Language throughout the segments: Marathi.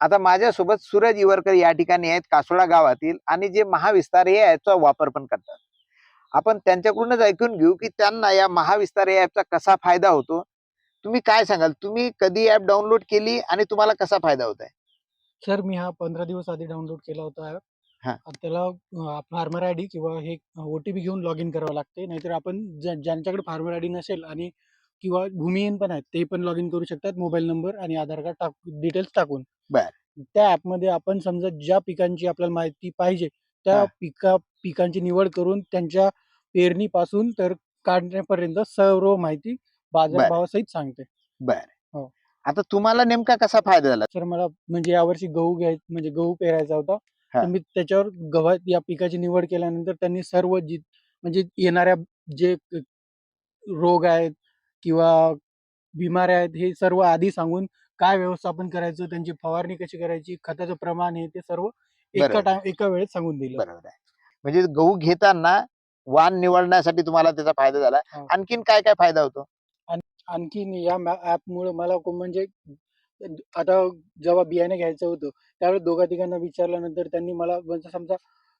आता माझ्यासोबत सूरज इवरकर या ठिकाणी आहेत कासोळा गावातील आणि जे महाविस्तार या ॲपचा वापर पण करतात. आपण त्यांच्याकडूनच ऐकून घेऊ की त्यांना या महाविस्तार या ॲपचा कसा फायदा होतो? तुम्ही काय सांगाल? तुम्ही कधी ॲप डाउनलोड केली आणि तुम्हाला कसा फायदा होत आहे? सर मी हा पंधरा दिवस आधी डाउनलोड केला होता हा. त्याला फार्मर आय डी किंवा हे ओ टी पी घेऊन लॉग इन करावं लागते. नाहीतर आपण ज्या- ज्यांच्याकडे फार्मर आय डी नसेल आणि किंवा भूमिहीन पण आहेत ते पण लॉग इन करू शकतात मोबाईल नंबर आणि आधार कार्ड टाक डिटेल्स टाकून बर. त्या ॲपमध्ये आपण समजा ज्या पिकांची आपल्याला माहिती पाहिजे त्या. पिका पिकांची निवड करून त्यांच्या पेरणीपासून तर काढण्यापर्यंत सर्व माहिती बाजारभावासहित सांगते बर हो. आता तुम्हाला नेमका कसा फायदा झाला सर मला म्हणजे यावर्षी गहू घ्याय म्हणजे गहू पेरायचा होता. तर मी त्याच्यावर गव्हा या पिकाची निवड केल्यानंतर त्यांनी सर्व जी म्हणजे येणाऱ्या जे रोग आहेत किंवा बिमाऱ्या आहेत हे सर्व आधी सांगून काय व्यवस्थापन करायचं त्यांची फवारणी कशी करायची खताचं प्रमाण हे ते सर्व एका बरोबर. टाइम एका वेळेत सांगून दिलं. बरोबर आहे. म्हणजे गहू घेताना वाण निवडण्यासाठी तुम्हाला त्याचा फायदा झाला. हो. आणखीन काय काय फायदा होतो? आणखीन या ॲपमुळे मला को- म्हणजे आता जेव्हा बियाणे घ्यायचं होतं त्यावेळेस दोघा तिघांना विचारल्यानंतर त्यांनी मला म्हणजे समजा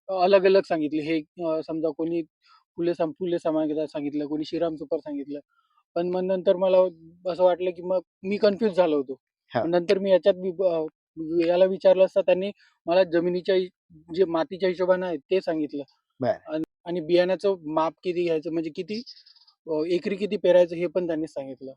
अलग अलग सांगितले. हे अं, समजा कोणी फुले सम फुले समागीता सांगितलं कोणी श्रीराम सुपर सांगितलं. पण मग नंतर मला असं वाटलं की मग मी कन्फ्युज झालो होतो हा. मग नंतर मी याच्यात अं, याला विचारलं असता त्यांनी मला जमिनीच्या हि- जे मातीच्या हिशोबाने आहे ते सांगितलं बर. आणि- आणि बियाण्याचं माप किती घ्यायचं म्हणजे किती अं, एकरी किती पेरायचं हे पण त्यांनी सांगितलं